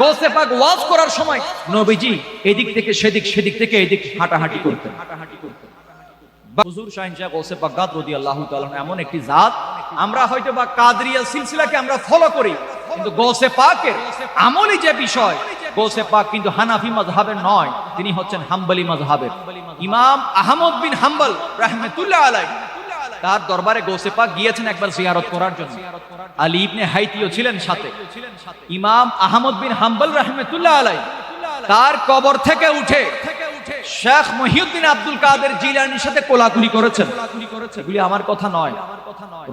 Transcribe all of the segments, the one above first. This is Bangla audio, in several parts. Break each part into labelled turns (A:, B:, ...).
A: গোসে পাক ওয়াজ করার সময় নবীজি এদিক থেকে সেদিক সেদিক থেকে এদিক হাঁটাহাঁটি করতেন। হাঁটাহাঁটি করতেন এমন একটি জাত, আমরা হয়তো বা কাদরিয়া সিলসিলাকে আমরা ফলো করি, কিন্তু বিষয় কিন্তু হানাফি নয়, তিনি হচ্ছেন হাম্বলি মাযহাবের। ইমাম আহমদ বিন হাম্বল রাহমাতুল্লাহ আলাইহি তার দরবারে গৌসে পাক গিয়েছেন একবার জিয়ারত করার জন্য। আলী ইবনে হাইতিও ছিলেন সাথে। ইমাম আহমদ বিন হাম্বল রাহমাতুল্লাহ আলাই তার কবর থেকে উঠে শেখ মহিউদ্দিন আব্দুল কাদের জিলানির সাথে কোলাকুলি করেছেন। এগুলি আমার কথা নয়।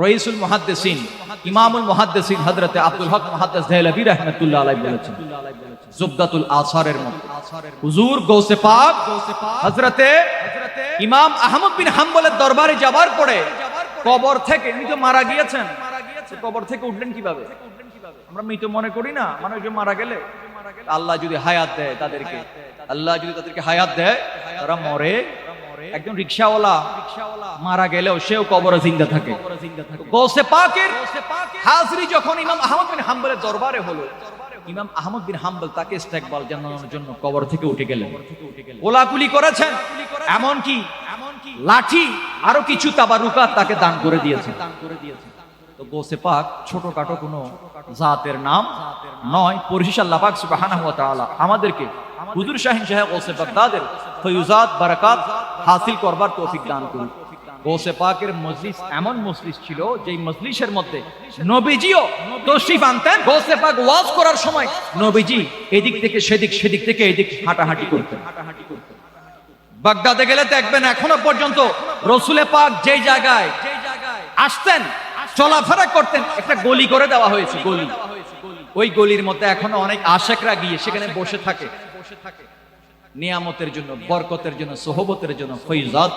A: রইসুল মুহাদ্দিসিন, ইমামুল মুহাদ্দিসিন হযরতে আব্দুল হক মুহাদ্দিস দেহলভী রাহমাতুল্লাহ আলাইহি বলেছেন। জুবদাতুল আসারের মধ্যে হুজুর গৌসে পাক হযরতে ইমাম আহমদ বিন হাম্বলের দরবারে যাবার পরে কবর থেকে, উনি তো মারা গিয়েছেন। কবর থেকে উঠলেন কীভাবে? আমরা মৃত মনে করি না মানুষজন মারা গেলে। আল্লাহ যদি হায়াত দেয় তাদেরকে, আল্লাহ যদি তাদেরকে হায়াত দেয়, তারা মরে। একজন রিক্সাওয়ালা মারা গেলেও সেও কবরে জিন্দা থাকে। গৌসে পাকের হাজরি যখন ইমাম আহমদ বিন হাম্বলের দরবারে হলো, ইমাম আহমদ বিন হাম্বল তাকে ইস্তেকবাল জানানোর জন্য কবর থেকে উঠে গেলেন। কোলাকুলি করেছেন এমন কি লাঠি আরও কিছু তাবারুকা তাকে দান করে দিয়েছে। তো গোসে পাক ছোটখাটো কোনো জাতের নাম নয়। পরিশেষ আল্লাহ পাক তাআলা আমাদেরকে হুজুর শাহিন সাহেব গোসে বাগদাদের ফয়ুজাত, বারাকাত হাসিল করবার তৌফিক দান করুন। গোসে পাকের মজলিস এমন মজলিস ছিল যেই মজলিসের মধ্যে নবীজিও তশরিফ আনতেন। গোসে পাক ওয়াজ করার সময় নবীজি এদিক থেকে সেদিক সেদিক থেকে এদিক হাঁটাহাঁটি করতেন হাঁটাহাঁটি করতেন। বাগদাদে গেলে দেখবেন এখনও পর্যন্ত রসুলে পাক যে জায়গায় আসতেন, চলাফেরা করতেন, একটা গলি করে দেওয়া হয়েছে, গলি। ওই গলির মধ্যে এখনও অনেক আশেকরা গিয়ে সেখানে বসে থাকে। নিয়ামতের জন্য, বরকতের জন্য, সোহবতের জন্য, ফৈজাত